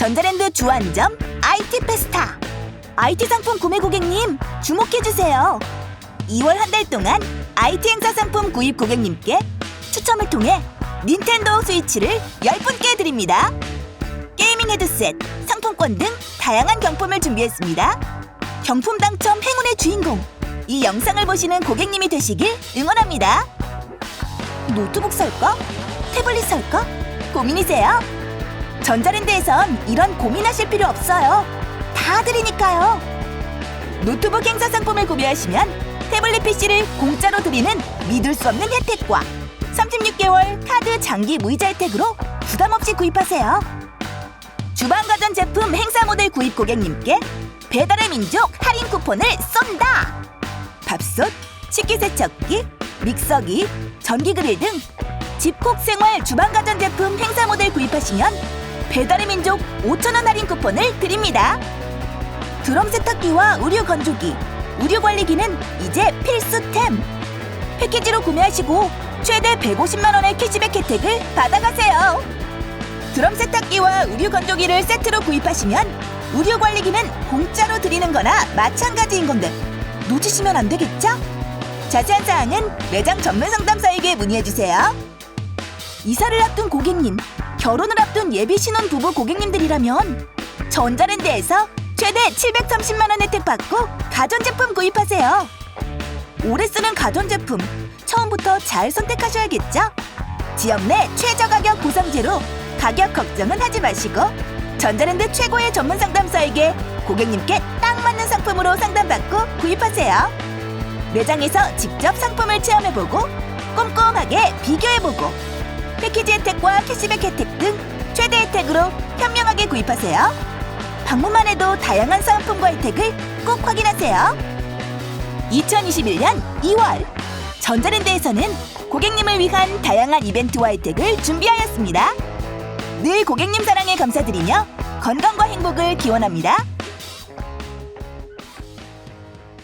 전자랜드 주안점 IT 페스타. IT 상품 구매 고객님 주목해 주세요. 2월 한 달 동안 IT 행사 상품 구입 고객님께 추첨을 통해 닌텐도 스위치를 10분께 드립니다. 게이밍 헤드셋, 상품권 등 다양한 경품을 준비했습니다. 경품 당첨 행운의 주인공. 이 영상을 보시는 고객님이 되시길 응원합니다. 노트북 살까? 태블릿 살까? 고민이세요? 전자랜드에선 이런 고민하실 필요 없어요. 다 드리니까요. 노트북 행사 상품을 구매하시면 태블릿 PC를 공짜로 드리는 믿을 수 없는 혜택과 36개월 카드 장기 무이자 혜택으로 부담 없이 구입하세요. 주방 가전 제품 행사 모델 구입 고객님께 배달의 민족 할인 쿠폰을 쏜다. 밥솥, 식기세척기, 믹서기, 전기 그릴 등 집콕 생활 주방 가전 제품 행사 모델 구입하시면 배달의 민족 5,000원 할인 쿠폰을 드립니다. 드럼 세탁기와 의류 건조기, 의류 관리기는 이제 필수템. 패키지로 구매하시고 최대 150만 원의 캐시백 혜택을 받아가세요. 드럼 세탁기와 의류 건조기를 세트로 구입하시면 의류 관리기는 공짜로 드리는 거나 마찬가지인 건데 놓치시면 안 되겠죠? 자세한 사항은 매장 전문 상담사에게 문의해 주세요. 이사를 앞둔 고객님, 결혼을 앞둔 예비 신혼 부부 고객님들이라면 전자랜드에서 최대 730만 원 혜택 받고 가전제품 구입하세요. 오래 쓰는 가전제품 처음부터 잘 선택하셔야겠죠? 지역 내 최저 가격 보상제로 가격 걱정은 하지 마시고 전자랜드 최고의 전문 상담사에게 고객님께 딱 맞는 상품으로 상담받고 구입하세요. 매장에서 직접 상품을 체험해보고 꼼꼼하게 비교해보고 패키지 혜택과 캐시백 혜택 등 최대 혜택으로 현명하게 구입하세요. 방문만 해도 다양한 상품과 혜택을 꼭 확인하세요. 2021년 2월 전자랜드에서는 고객님을 위한 다양한 이벤트와 혜택을 준비하였습니다. 늘 고객님 사랑에 감사드리며 건강과 행복을 기원합니다.